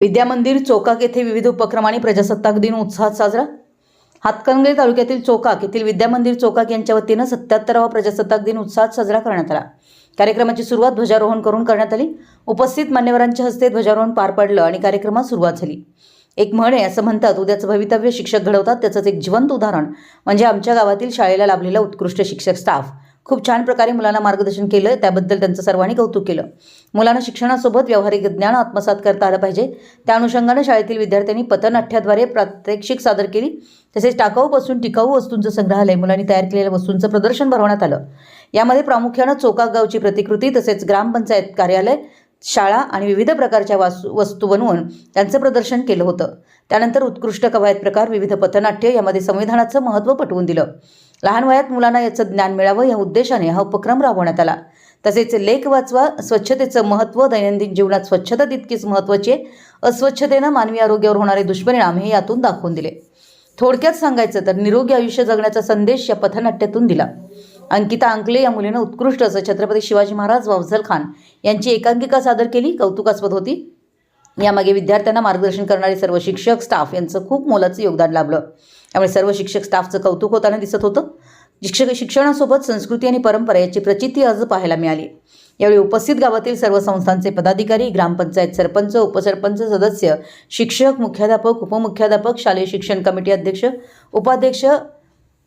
विद्यामंदिर चोकाक येथे विविध उपक्रम आणि प्रजासत्ताक दिन उत्साहात साजरा. हातकणंगले तालुक्यातील चोकाक येथील विद्यामंदिर चोकाक यांच्या वतीनं सत्याहत्तरावा प्रजासत्ताक दिन उत्साहात साजरा करण्यात आला. कार्यक्रमाची सुरुवात ध्वजारोहण करून करण्यात आली. उपस्थित मान्यवरांच्या हस्ते ध्वजारोहण पार पडलं आणि कार्यक्रमात सुरुवात झाली. एक म्हण आहे असं म्हणतात उद्याचं भवितव्य शिक्षक घडवतात त्याचंच एक जिवंत उदाहरण म्हणजे आमच्या गावातील शाळेला लाभलेला उत्कृष्ट शिक्षक स्टाफ. खूप छान प्रकारे मुलांना मार्गदर्शन केलं. त्याबद्दल त्यांचं सर्वांनी कौतुक केलं. मुलांना शिक्षणासोबत व्यावहारिक ज्ञान आत्मसात करता आलं पाहिजे. त्या अनुषंगानं शाळेतील विद्यार्थ्यांनी पथनाट्याद्वारे प्रात्यक्षिक सादर केली. तसेच टाकाऊपासून टिकाऊ वस्तूंचं संग्रहालय मुलांनी तयार केलेल्या वस्तूंचं प्रदर्शन भरवण्यात आलं. यामध्ये प्रामुख्यानं चोकागावची प्रतिकृती तसेच ग्रामपंचायत कार्यालय शाळा आणि विविध प्रकारच्या वासू वस्तू बनवून त्यांचं प्रदर्शन केलं होतं. त्यानंतर उत्कृष्ट कवायत प्रकार विविध पथनाट्य यामध्ये संविधानाचं महत्त्व पटवून दिलं. लहान वयात मुलांना याचं ज्ञान मिळावं या उद्देशाने हा उपक्रम राबवण्यात आला. तसेच लेख वाचवा स्वच्छतेचं महत्त्व दैनंदिन जीवनात स्वच्छता तितकीच महत्त्वाची आहे. अस्वच्छतेनं मानवी आरोग्यावर होणारे दुष्परिणाम हे यातून दाखवून दिले. थोडक्यात सांगायचं तर निरोगी आयुष्य जगण्याचा संदेश या पथनाट्यातून दिला. अंकिता अंकले या मुलीनं उत्कृष्ट असं छत्रपती शिवाजी महाराज व अफझल खान यांची एकांकिका सादर केली कौतुकास्पद होती. यामागे विद्यार्थ्यांना मार्गदर्शन करणारे सर्व शिक्षक स्टाफ यांचं खूप मोलाचं योगदान लाभलं. त्यामुळे सर्व शिक्षक स्टाफचं कौतुक होताना दिसत होतं. शिक्षक शिक्षणासोबत संस्कृती आणि परंपरा याची प्रचिती आज पाहायला मिळाली. यावेळी उपस्थित गावातील सर्व संस्थांचे पदाधिकारी ग्रामपंचायत सरपंच उपसरपंच सदस्य शिक्षक मुख्याध्यापक उपमुख्याध्यापक शालेय शिक्षण कमिटी अध्यक्ष उपाध्यक्ष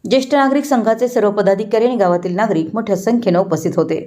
ज्येष्ठ नागरिक संघाचे सर्व पदाधिकारी आणि गावातील नागरिक मोठ्या संख्येनं उपस्थित होते.